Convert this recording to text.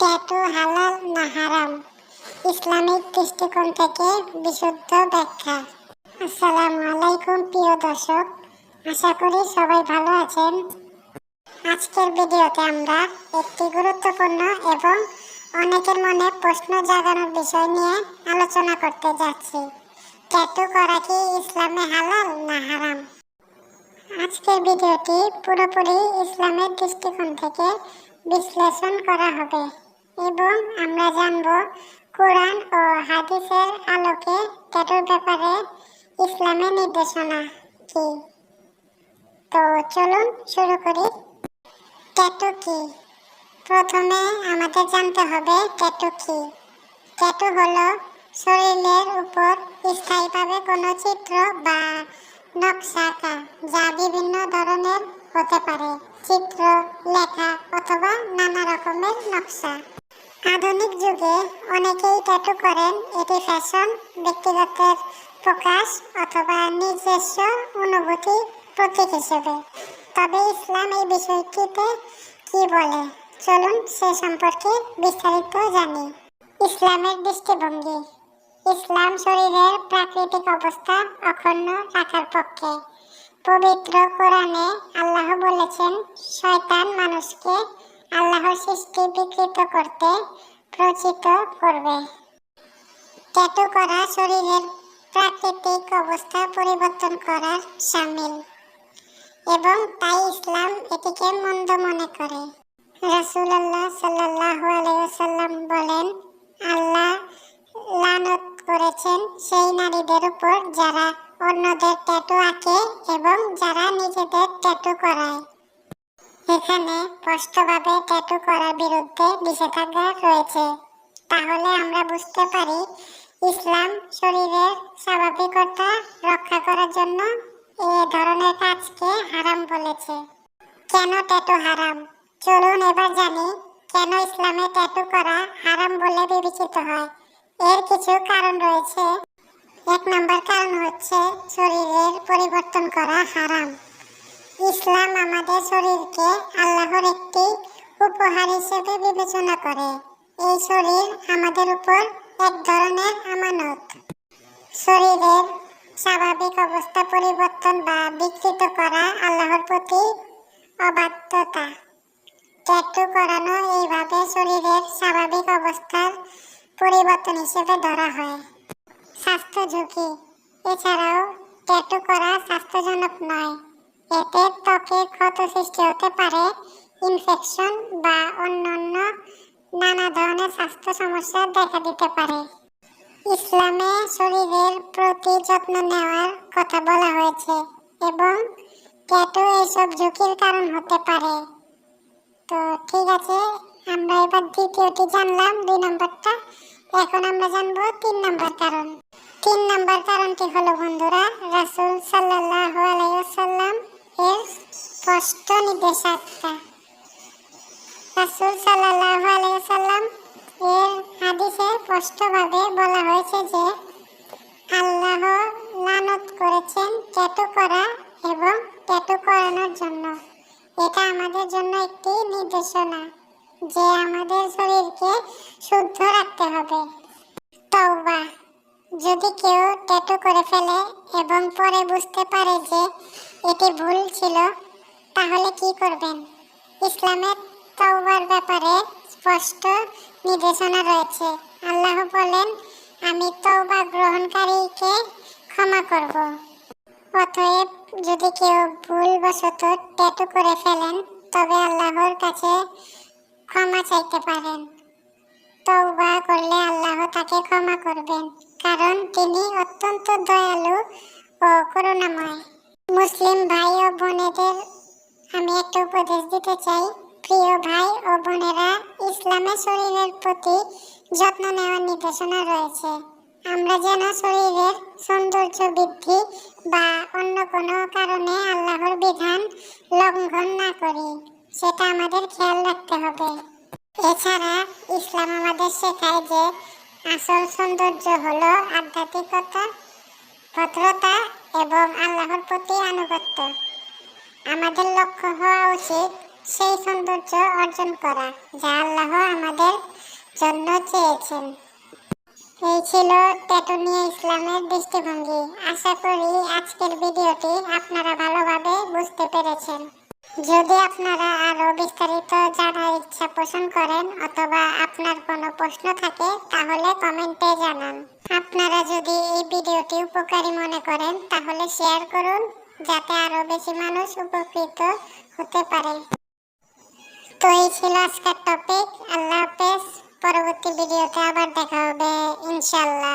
Tattoo হালাল না হারাম। ইসলামিক দৃষ্টিকোণ থেকে বিশুদ্ধ ব্যাখ্যা। আসসালামু আলাইকুম, প্রিয় দর্শক। আশা করি সবাই ভালো আছেন। আজকের ভিডিওতে আমরা একটি গুরুত্বপূর্ণ এবং অনেকের মনে প্রশ্ন জাগানোর বিষয় নিয়ে আলোচনা করতে যাচ্ছি। ট্যাটু করা কি ইসলামে হালাল না হারাম? আজকের ভিডিওটি পুরোপুরি ইসলামের দৃষ্টিকোণ থেকে বিশ্লেষণ করা হবে। এবং আমরা জানব কোরআন ও হাদিসের আলোকে ট্যাটুর ব্যাপারে ইসলামের নির্দেশনা কি। তো চলুন শুরু করি। ট্যাটু কি? প্রথমে আমাদের জানতে হবে ট্যাটু কি। ট্যাটু হলো শরীরের উপর স্থায়ীভাবে কোনো চিত্র বা নকশা যা বিভিন্ন ধরনের হতে পারে। চিত্র, লেখা অথবা নানা রকমের নকশা। আধুনিক যুগে অনেকেই ট্যাটু করেন। এটি ফ্যাশন ব্যক্তিগতের প্রকাশ অথবা নিজস্ব অনুভূতি প্রতীক হিসেবে। তবে ইসলাম এই বিষয়টিতে কি বলে? চলুন সে সম্পর্কে বিস্তারিত জানি। ইসলামের দৃষ্টিভঙ্গি। ইসলাম শরীরের প্রাকৃতিক অবস্থা অক্ষুণ্ণ রাখার পক্ষে। পবিত্র কোরআনে আল্লাহ বলেছেন, শয়তান মানুষকে আল্লাহর সৃষ্টি বিকৃত করতে প্রচিত করবে। ট্যাটু করা শরীরের প্রাকৃতিক অবস্থা পরিবর্তন করার সামিল। এবং তাই ইসলাম এটিকে মন্দ মনে করে। রাসূলুল্লাহ সাল্লাল্লাহু আলাইহি ওয়াসাল্লাম বলেন, আল্লাহ লানত করেছেন সেই নারীদের উপর যারা অন্যদের ট্যাটু আঁকে এবং যারা নিজেদের ট্যাটু করায়। এখানে স্পষ্টভাবে ট্যাটু করার বিরুদ্ধে নিষেধাজ্ঞা রয়েছে। তাহলে আমরা বুঝতে পারি ইসলাম শরীরের স্বাভাবিকতা রক্ষা করার জন্য এ ধরনের কাজকে হারাম বলেছে। কেন ট্যাটু হারাম? চলুন এবার জানি কেন ইসলামে ট্যাটু করা হারাম বলে বিবেচিত হয়। এর কিছু কারণ রয়েছে। এক নম্বর কারণ হচ্ছে শরীরের পরিবর্তন করা হারাম। ইসলাম আমাদের শরীরকে আল্লাহর একটি উপহার হিসেবে বিবেচনা করে। এই শরীর আমাদের উপর এক ধরনের আমানত। শরীরের স্বাভাবিক অবস্থা পরিবর্তন বা বিকৃত করা আল্লাহর প্রতি অবাধ্যতা। ট্যাটু করানো এইভাবে শরীরের স্বাভাবিক অবস্থার পরিবর্তন হিসেবে ধরা হয়। স্বাস্থ্য ঝুঁকি। এছাড়াও ট্যাটু করা স্বাস্থ্যজনক নয়। এতে ত্বকে ক্ষত সৃষ্টি হতে পারে ইনফেকশন বা অন্যান্য নানা ধরনের স্বাস্থ্য সমস্যা দেখা দিতে পারে। ইসলামে শরীরের প্রতি যত্ন নেওয়ার কথা বলা হয়েছে এবং ট্যাটু এইসব ঝুঁকির কারণ হতে পারে। তো ঠিক আছে, আমরা এবার দ্বিতীয়টি জানলাম, দুই নম্বরটা। এখন আমরা জানব তিন নম্বর কারণ। তিন নম্বর কারণটি হলো, বন্ধুরা, রাসূল সাল্লাল্লাহু আলাইহি ওয়াসাল্লাম এর স্পষ্ট নির্দেশাজ্ঞা রাসূল সাল্লাল্লাহু আলাইহি ওয়াসাল্লাম এর হাদিসে স্পষ্টভাবে বলা হয়েছে যে, আল্লাহ লানত করেছেন ট্যাটু করা এবং ট্যাটু করানোর জন্য। এটা আমাদের জন্য একটি নির্দেশনা, যে আমাদের শরীরকে শুদ্ধ রাখতে হবে। তওবা, যদি কেউ ট্যাটু করে ফেলে এবং পরে বুঝতে পারে যে এটি ভুল ছিল, তাহলে কি করবেন? ইসলামের তওবার ব্যাপারে স্পষ্ট নির্দেশনা রয়েছে। আল্লাহ বলেন, আমি তওবা গ্রহণকারীকে ক্ষমা করব। অতএব যদি কেউ ভুলবশত ট্যাটু করে ফেলেন, তবে আল্লাহর কাছে ক্ষমা চাইতে পারেন। তওবা করলে আল্লাহ তাকে ক্ষমা করবেন, কারণ তিনি অত্যন্ত দয়ালু ও করুণাময়। মুসলিম ভাই ও বোনেদের আমি একটা উপদেশ দিতে চাই। প্রিয় ভাই ও বোনেরা, ইসলামে শরীরের প্রতি যত্ন নেওয়ার নির্দেশনা রয়েছে। আমরা যেন শরীরের সৌন্দর্য বৃদ্ধি বা অন্য কোনো কারণে আল্লাহর বিধান লঙ্ঘন না করি, সেটা আমাদের খেয়াল রাখতে হবে। এছাড়া ইসলাম আমাদের শেখায় যে আসল সৌন্দর্য হলো আধ্যাত্মিকতা, ভদ্রতা এবং আল্লাহর প্রতি আনুগত্য। আমাদের লক্ষ্য হওয়া উচিত সেই সৌন্দর্য অর্জন করা, যা আল্লাহ আমাদের জন্য চেয়েছেন। এই ছিল টেটুনিয়া ইসলামের দৃষ্টিভঙ্গি। আশা করি আজকের ভিডিওটি আপনারা ভালোভাবে বুঝতে পেরেছেন। যদি আপনারা আরও বিস্তারিত জানার ইচ্ছা পোষণ করেন অথবা আপনার কোনো প্রশ্ন থাকে, তাহলে কমেন্টে জানান। আপনারা যদি ভিডিওটি উপকারী মনে করেন, তাহলে শেয়ার করুন, যাতে আরও বেশি মানুষ উপকৃত হতে পারে। তো এই ছিল আজকের টপিক আল্লাহ হাফেজ। পরবর্তী ভিডিওতে আবার দেখা হবে ইনশাল্লাহ